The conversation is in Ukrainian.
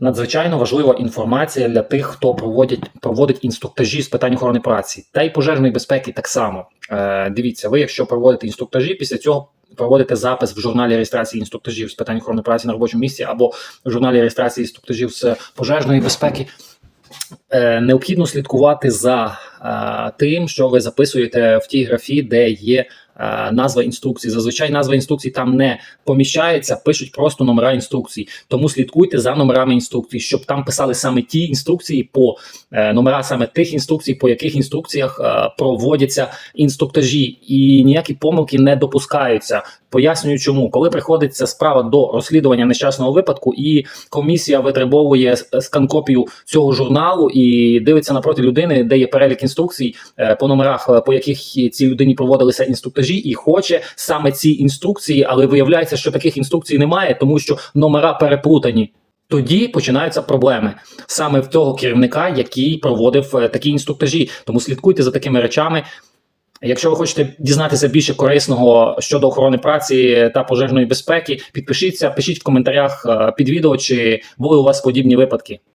надзвичайно важлива інформація для тих, хто проводить проводить інструктажі з питань охорони праці та й пожежної безпеки. Так само е, дивіться, ви, якщо проводите інструктажі, після цього проводите запис в журналі реєстрації інструктажів з питань охорони праці на робочому місці або в журналі реєстрації інструктажів з пожежної безпеки. Е, необхідно слідкувати за е, тим, що ви записуєте в тій графі, де є е, назва інструкції. Зазвичай назва інструкцій там не поміщається, пишуть просто номера інструкцій. Тому слідкуйте за номерами інструкцій, щоб там писали саме ті інструкції по номера саме тих інструкцій, по яких інструкціях проводяться інструктажі, і ніякі помилки не допускаються. Пояснюю, чому коли приходиться справа до розслідування нещасного випадку, і комісія витребовує скан-копію цього журналу і дивиться напроти людини, де є перелік інструкцій е, по номерах, е, по яких цій людині проводилися інструктажі, і хоче саме ці інструкції, але виявляється, що таких інструкцій немає, тому що номера переплутані. Тоді починаються проблеми саме в того керівника, який проводив е, такі інструктажі. Тому слідкуйте за такими речами. Якщо ви хочете дізнатися більше корисного щодо охорони праці та пожежної безпеки, підпишіться, пишіть в коментарях під відео, чи були у вас подібні випадки.